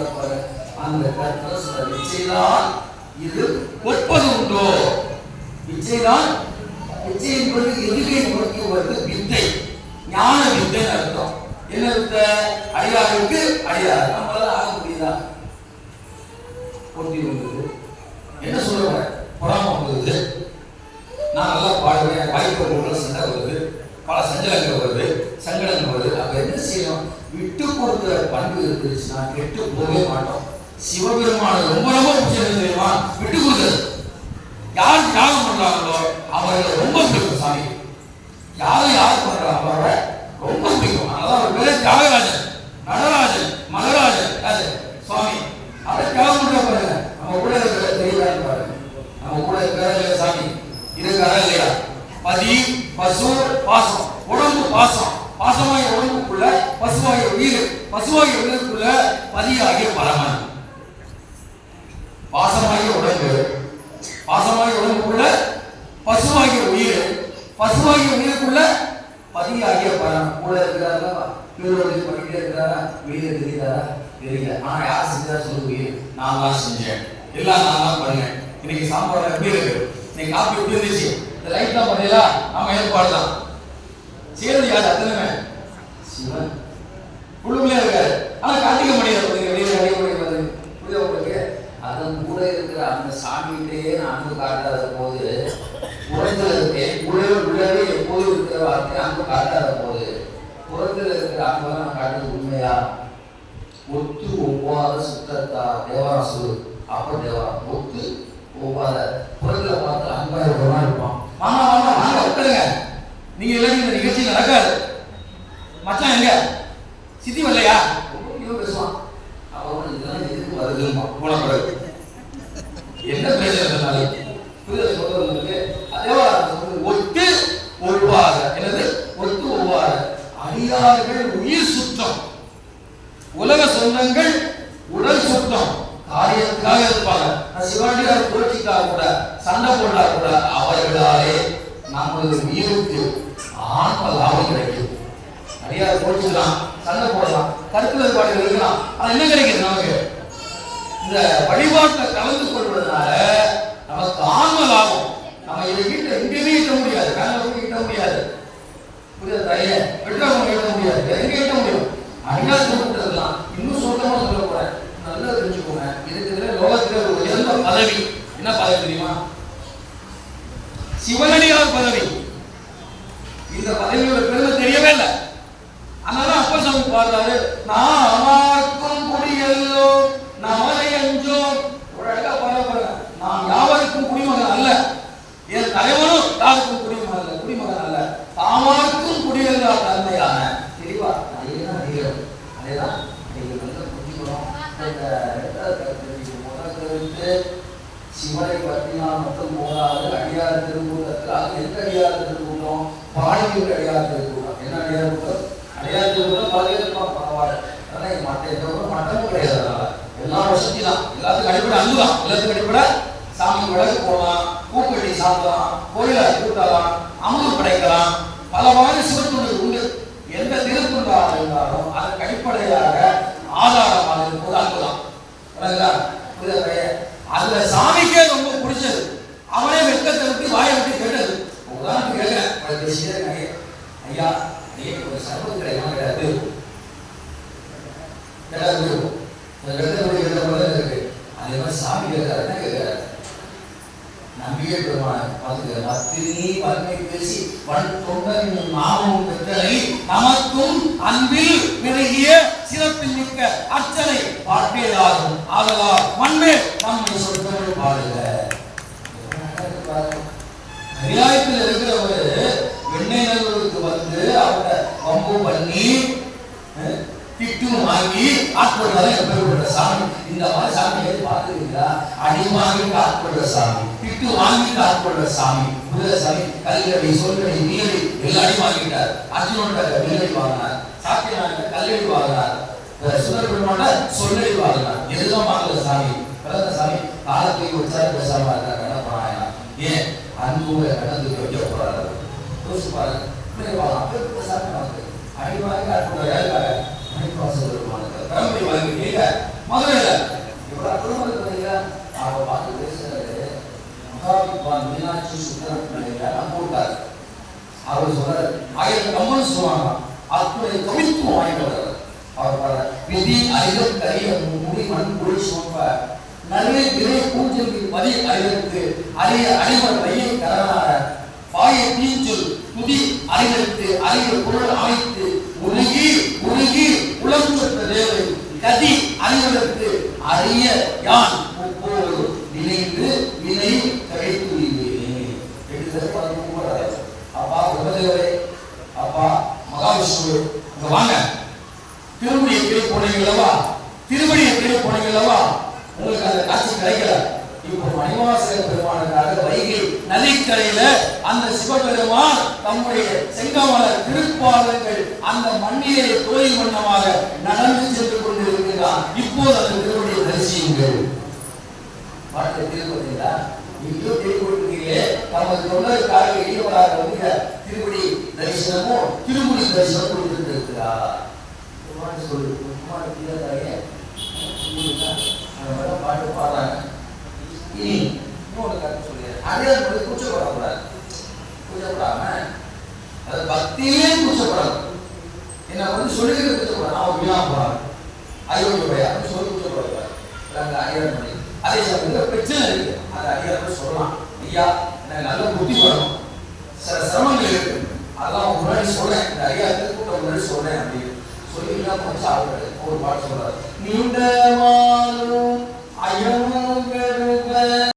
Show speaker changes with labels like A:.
A: சொல்லப்படுற அந்த கர்த்தர் சொல்ற நிச்சயதான் இது ஒற்பது உண்டோ? நிச்சயதான் நிச்சயம் என்பது எதிரை நோக்கி வருது வித்தை. ஞான வித்தை அர்த்தம். என்ன வித்தை? அடியாருக்கு அடியார். நம்மளால ஆக முடியுதா? போட்டி வந்தது. என்ன சொல்லுவாங்க பொறாம வந்தது. நான் நல்லா பாடுவேன். வாய்ப்பு சண்டை வருது. பல சஞ்சலங்கள் வருது சங்கடங்கள் வருது அப்ப என்ன செய்யணும் விட்டு கொடுக்கிற இருந்துச்சுன்னா கெட்டு போகவே மாட்டோம். சிவபெருமான ரொம்ப ரொம்ப பிடிச்சது தெரியுமா? விட்டு கொடுக்கிறது. யார் தியாகம் பண்றாங்களோ அவர்களை ரொம்ப பிடிக்கும் சாமி. யாரும் யார் பண்றாங்க அவரை ரொம்ப பிடிக்கும். அதனால அவர் பேரு தியாகராஜன். நடராஜன் மகராஜன் அது. சுவாமி அவரை தியாகம் பண்ற பாருங்க. நம்ம கூட இருக்கிற தெரியல பாருங்க. நம்ம கூட இருக்கிற சாமி. இருக்காரா இல்லையா? பதி பசு பாசம். உடம்பு பாசம். பாசமாகிய உடம்புக்குள்ள பசுவாகிய உயிர் பசுவாகிய உயிருக்குள்ள பதியாகிய பரமன் பாசமாகிய உடம்பு பாசமாகிய உடம்புக்குள்ள பசுவாகிய உயிர் பசுவாகிய உயிருக்குள்ள பதியாகிய மரம் கூட இருக்கிறாரா? கீழோடு பண்ணிட்டே இருக்கிறாரா? வெளியே தெரியுதாரா தெரியல. ஆனா யார் செஞ்சா சொல்லுவீங்க நான் தான் செஞ்சேன். எல்லாம் நான் தான் பண்ணேன். இன்னைக்கு சாப்பாடு எப்படி இருக்கு? இன்னைக்கு காப்பி எப்படி இருந்துச்சு? இந்த லைட் தான் பண்ணீங்களா? நம்ம ஏற்பாடு தான். செய்யறது யார் அத்தனை சிவன். உள்ளுக்குள்ளே இருக்காரு. ஆனா காட்டிக்க முடியாது பாத்தீங்க, வெளியில அடைய முடியாது புரியுதா உங்களுக்கு? அதன் கூட இருக்கிற அந்த சாமிகிட்டே நான் அன்பு காட்டாத போது புறத்தில் இருக்கேன் உள்ளே உள்ளவே எப்போதும் இருக்கிற வார்த்தை அன்பு காட்டாத போது புறத்தில் இருக்கிற அன்பை நான் காட்டுறது உண்மையா? ஒத்து ஒவ்வாத சுத்தத்தா தேவாரம் சொல்லு அப்ப தேவாரம் ஒத்து ஒவ்வாத. புறத்தில் பார்த்து அன்பா இருக்கிறவனா இருப்பான். வாங்க வாங்க வாங்க உட்காருங்க. நீங்க இல்லாட்டி இந்த நிகழ்ச்சி நடக்காது. மச்சான் எங்க? சித்தி வரலையா? ரொம்ப பேசுவான். அவன் இதெல்லாம் எதுக்கு வருதுமா போன பிறகு. என்ன பேசுறதுனால புரியுதா? சொல்றது உங்களுக்கு? அதே ஒத்து ஒவ்வாத என்னது? ஒத்து ஒவ்வாத அடியார்கள் உயிர் சுத்தம். உலக சொந்தங்கள் உடல் சுத்தம். காரியத்துக்காக இருப்பாங்க. நான் சிவாண்டியார் புரட்சிக்காக கூட சண்டை போட்டா கூட அவர்களாலே நமது உயிருக்கு ஆன்ம லாபம் கிடைக்கும் நிறைய போட்டுக்கலாம் சண்டை போடலாம் கருத்து வேறுபாடுகள் இருக்கலாம் ஆனால் என்ன கிடைக்குது நமக்கு இந்த வழிபாட்டில் கலந்து கொள்வதனால நமக்கு ஆன்ம லாபம் நம்ம இதை வீட்டில் எங்கேயுமே ஈட்ட முடியாது வேலை போய் ஈட்ட முடியாது புரியுது தாயே வெற்றவங்க ஈட்ட முடியாது எங்கே எங்க ஈட்ட முடியும் அடியார் கூப்பிட்டுலாம் இன்னும் சொந்தமாக சொல்ல போறேன் நல்லா தெரிஞ்சுக்கோங்க இதுக்கு லோகத்தில் ஒரு உயர்ந்த பதவி? என்ன பதவி தெரியுமா? சிவனடியார் பதவி. இந்த பதவியோட பெருமை தெரியவே இல்லை. அதனால அப்ப சாமி பாடுறாரு நான் அமார்க்கும் குடியல்லோ நமதை அஞ்சோம். ஒரு அழகா பாட பாருங்க நான் யாவருக்கும் குடிமகன் அல்ல. என் தலைவனும் யாருக்கும் குடிமகன் அல்ல குடிமகன் அல்ல. தாமாருக்கும் குடியல்லா தன்மையான தெளிவா அதேதான் தெய்வம் அதேதான் நீங்கள் வந்து புரிஞ்சுக்கணும் இந்த ரெண்டாவது கருத்து முதல் கருத்து சிவனை பற்றினால் மட்டும் போதாது அடியார் திருமூலத்தில் அது எந்த அடியார் திருமூலம் பாடியூர் அடையாளத்தில் திருக்கூட்டம் என்ன அடியார் கூட்டம் அடியார் திருக்கூட்டம் பல பேர் இருப்பாங்க பரவாயில்ல. அதனால மற்ற எந்த ஒரு மட்டமும் கிடையாது எல்லா வசதி தான் எல்லாத்துக்கும் அடிப்படை அன்பு தான் எல்லாத்துக்கும் அடிப்படை சாமி விளக்கு போடலாம் பூக்கட்டி சாப்பிடலாம் கோயிலை கூட்டலாம் அமுது படைக்கலாம். பல வகையான சிவத்துண்டு உண்டு. எந்த திருத்துண்டாக இருந்தாலும் அதற்கு அடிப்படையாக ஆதாரமாக இருப்பது அன்புதான். அதுல சாமிக்கே ரொம்ப பிடிச்ச அவனே வெட்கத்தை விட்டு வாயை விட்டு கேட்டது உதாரணத்துக்கு கேட்கிறேன் உங்களுக்கு பேசிட்டே இருக்காங்க. ஐயா ஐயா ஒரு சர்வம் கிடையாது கிடையாது கிடையாது இந்த வெள்ளத்தை எழுத போல இருக்கு அதே மாதிரி சாமி கேட்கிறாரு என்ன நம்பிக்கை பெருமான பார்த்துக்க பத்தினி பன்மை பேசி வன் தொண்டரின் நாமம் நமக்கும் அன்பில் நிறைய சிறப்பில் மிக்க அர்ச்சனை பார்ப்பேதாகும் ஆதலால் மண்மே நம்மை சொற்கள் பாடுக. கைலாயத்தில் இருக்கிறவர் வெண்ணெய் நல்லூருக்கு வந்து அவங்க பம்பு பண்ணி திட்டும் வாங்கி ஆட்கொள்றதை எப்பேற்பட்ட சாமி. இந்த மாதிரி சாமியை பார்த்துருக்கீங்களா அடி வாங்கி ஆட்படுற சாமி திட்டு வாங்கி ஆட்படுற சாமி. புதிய சாமி கல்லடி சொல்லடி நீலடி எல்லா வாங்கிட்டார். அர்ஜுனோட நீலடி வாங்கினார். சாத்தியநாத கல்லடி வாங்கினார். சுந்தர பெருமாட்ட சொல்லடி வாங்கினார். எல்லாம் வாங்கல சாமி. பிறந்த சாமி காலத்தை உற்சாக பேசாம இருக்கார் என்ன பண்ணாங்க ஏன்? அன்புல கடந்து வைக்க போறாரு யோசிச்சு பாருங்க. இப்படி வாங்கலாம் அப்படி சாமி வாங்க அடி வாங்கி ஆட்கொள்ற யாருக்காக மணிவாசல் மதுரையில இவ்வளவு பார்த்து பேசுறாரு மகாவித்வான் மீனாட்சி சுந்தரம் பிள்ளைங்க நம்ம ஊருக்காரு அவர் சொல்றாரு ஆயிரம் கம்மன் சொல்லுவாங்க அத்துணை கவித்துவம் வாங்கிட்டு வர்றாரு அவர் பாரு விதி அறிதல் கரிய முடி மண் குடி சுமப்ப நிறைய விரை பூஜைக்கு மதி அறிதற்கு அரிய அடிவர் வையை கரணார பாய தீஞ்சொல் துதி அறிதற்கு அரிய பொருள் அமைத்து உருகி உருகி உளம் சொற்ற தேவை கதி அறிவதற்கு அரிய யான்? முப்போது நினைந்து வினை கழித்துள்ளேன் எட்டு தடவை வந்து கூப்பிடுறாரு அப்பா பிரம்மதேவரே அப்பா மகாவிஷ்ணு இங்க வாங்க. திருமணியை தேடி போனீங்களவா திருமணியை தேடி போனீங்களவா உங்களுக்கு அந்த காட்சி கிடைக்கல. இப்போ மணிவாசக பெருமானுக்காக வைகை நலிக்கரையில அந்த சிவபெருமான் தம்முடைய செங்கமல திருப்பாதங்கள் அந்த மண்ணிலே தொழில் வண்ணமாக நடந்து சென்று கொண்டிருக்கிறார் இப்போது அந்த திருமணியை தரிசியுங்கள். பாட்டை திருப்பதிங்களா நீங்களோ கேள்விப்பட்டிருக்கீங்களே நமது தொண்டருக்காக ஈடுபடாத வந்து திருப்படி தரிசனமும் திருமுடி தரிசனம் கொடுத்திருக்கிறார். இருக்கிறார் குமார் சொல்லு பாட்டு பாடுறாங்க. இனி இன்னொரு கருத்து சொல்லிடுறேன் அதே மாதிரி கூச்சப்படக்கூடாது கூச்சப்படாம அது பக்தியே கூச்சப்படாது என்ன வந்து சொல்லிக்கிட்டு கூச்சப்படாது அவன் வீணா போறான் அப்படின்னு சொல்லி கூச்சப்படக்கூடாது நாங்க ஐயாயிரம் மணி அதே சமயத்தில் பிரச்சனை இருக்கு. அந்த ஐயாயிரம் சொல்லலாம். ஐயா எனக்கு நல்ல புத்தி வரணும் சில சிரமங்கள் இருக்கு. அதெல்லாம் முன்னாடி சொல்றேன். இந்த ஐயாயிரத்துக்கு கூட்டம் முன்னாடி சொல்றேன் அப்படின்னு சொல்லி கொஞ்சம் அவரு ஒரு பாட்டு சொல்றாரு. நீண்ட